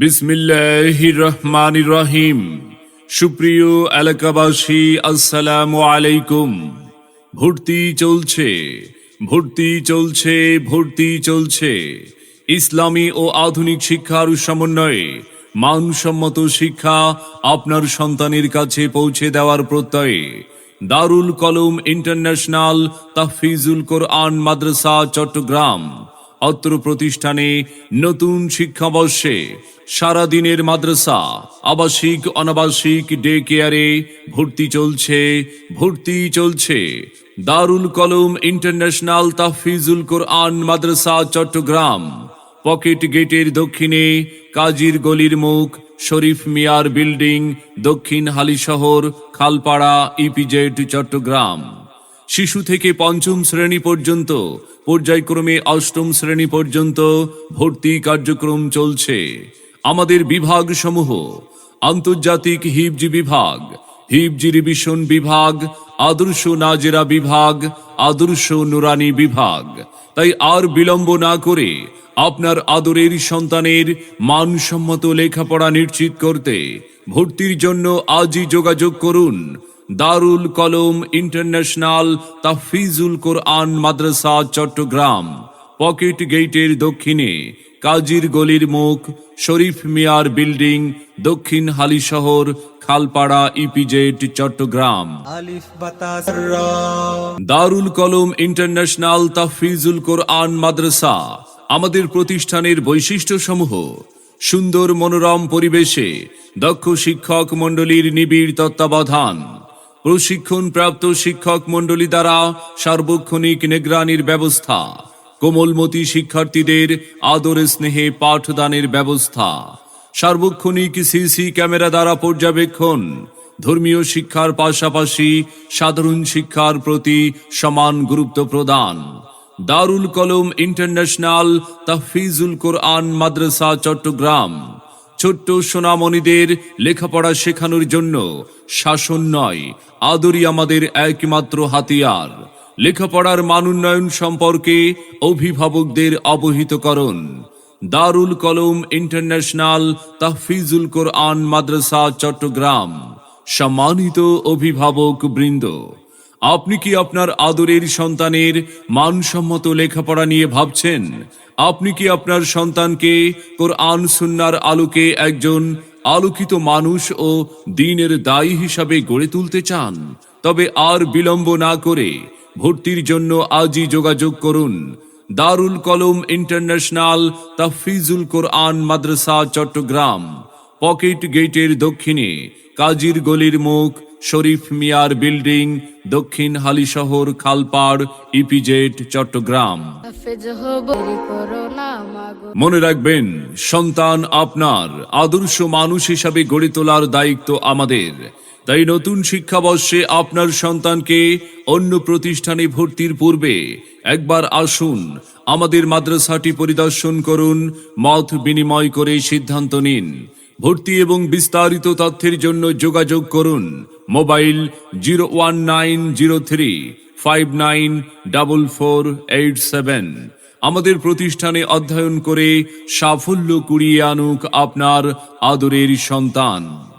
বিসমিল্লাহির রহমানির রহিম সুপ্রিয় এলাকাবাসী, আসসালামু আলাইকুম। ভর্তি চলছে ভর্তি চলছে ভর্তি চলছে। ইসলামী ও আধুনিক শিক্ষার সমন্বয়ে মানসম্মত শিক্ষা আপনার সন্তানের কাছে পৌঁছে দেওয়ার প্রত্যয়ে দারুল কলম ইন্টারন্যাশনাল তাফিজুল কোরআন মাদ্রাসা চট্টগ্রাম অত্র প্রতিষ্ঠানে নতুন শিক্ষাবর্ষে সারাদিনের মাদ্রাসা, আবাসিক, অনাবাসিক ডে কেয়ারে ভর্তি চলছে ভর্তি চলছে। দারুল কলম ইন্টারন্যাশনাল তাফিজুল কোরআন মাদ্রাসা, চট্টগ্রাম। পকেট গেটের দক্ষিণে কাজীর গলির মুখ, শরীফ মিয়ার বিল্ডিং, দক্ষিণ হালিশহর, খালপাড়া, ইপিজেড, চট্টগ্রাম। শিশু থেকে পঞ্চম শ্রেণি পর্যন্ত, পর্যায়ক্রমে অষ্টম শ্রেণি পর্যন্ত ভর্তি কার্যক্রম চলছে। আমাদের বিভাগ সমূহ আন্তর্জাতিক হিবজি বিভাগ হিবজি রিভিশন বিভাগ, আদর্শ নাজেরা বিভাগ, আদর্শ নুরানি বিভাগ। তাই আর বিলম্ব না করে আপনার আদরের সন্তানের মানসম্মত লেখাপড়া নিশ্চিত করতে ভর্তির জন্য আজই যোগাযোগ করুন দারুল কলম ইন্টারন্যাশনাল তাফিজুল কোরআন মাদ্রাসা চট্টগ্রাম। পকেট গেটের দক্ষিণে কাজীর গলির মুখ শরীফ মিয়ার বিল্ডিং দক্ষিণ হালিশহর খালপাড়া ইপিজেড চট্টগ্রাম। দারুল কলম ইন্টারন্যাশনাল তাফিজুল কোরআন মাদ্রাসা আমাদের প্রতিষ্ঠানের বৈশিষ্ট্য সমূহ সুন্দর মনোরম পরিবেশে দক্ষ শিক্ষক মণ্ডলীর নিবিড় তত্ত্বাবধান। প্রশিক্ষণ প্রাপ্ত শিক্ষক মণ্ডলী দ্বারা সার্বক্ষণিক নিগরানির ব্যবস্থা, কোমলমতি শিক্ষার্থীদের আদর স্নেহে পাঠদানের ব্যবস্থা, সার্বক্ষণিক সিসি ক্যামেরা দ্বারা পর্যবেক্ষণ, ধর্মীয় শিক্ষার পাশাপাশি সাধারণ শিক্ষার প্রতি সমান গুরুত্ব প্রদান, দারুল কলম ইন্টারন্যাশনাল তাফিজুল কোরআন মাদ্রাসা চট্টগ্রাম ছোট্ট সোনামণিদের লেখাপড়া শেখানোর জন্য শাসন নয়, আদরই আমাদের একমাত্র হাতিয়ার। লেখাপড়ার মান উন্নয়ন সম্পর্কে অভিভাবকদের অবহিত করুন দারুল কলম ইন্টারন্যাশনাল তাহফিজুল কোরআন মাদ্রাসা চট্টগ্রাম। সম্মানিত অভিভাবক বৃন্দ আপনি কি আপনার আদরের সন্তানের মানসম্মত লেখাপড়া নিয়ে ভাবছেন? আপনি কি আপনার সন্তানকে কোরআন সুন্নার আলোকে একজন আলোকিত মানুষ ও দিনের দায়ী হিসাবে গড়ে তুলতে চান? তবে আর বিলম্ব না করে ভর্তির জন্য আজই যোগাযোগ করুন। দারুল কলম ইন্টারন্যাশনাল তাফিজুল কোরআন মাদ্রাসা চট্টগ্রাম। পকেট গেটের দক্ষিণে কাজীর গলির মুখ শরীফ মিয়ার বিল্ডিং দক্ষিণ হালিশহর খালপাড় ইপিজেড চট্টগ্রাম। মনে রাখবেন সন্তান আপনার আদর্শ মানুষ হিসাবে গড়ে তোলার দায়িত্ব আমাদের। তাই নতুন শিক্ষাবর্ষে আপনার সন্তানকে অন্য প্রতিষ্ঠানে ভর্তির পূর্বে একবার আসুন আমাদের মাদ্রাসাটি পরিদর্শন করুন মত বিনিময় করে সিদ্ধান্ত নিন। ভর্তি এবং বিস্তারিত তথ্যের জন্য যোগাযোগ করুন mobile zero one nine zero three five nine double four eight seven. আমাদের প্রতিষ্ঠানে অধ্যয়ন করে সাফল্য কুড়িয়ে আনুক আপনার আদরের সন্তান।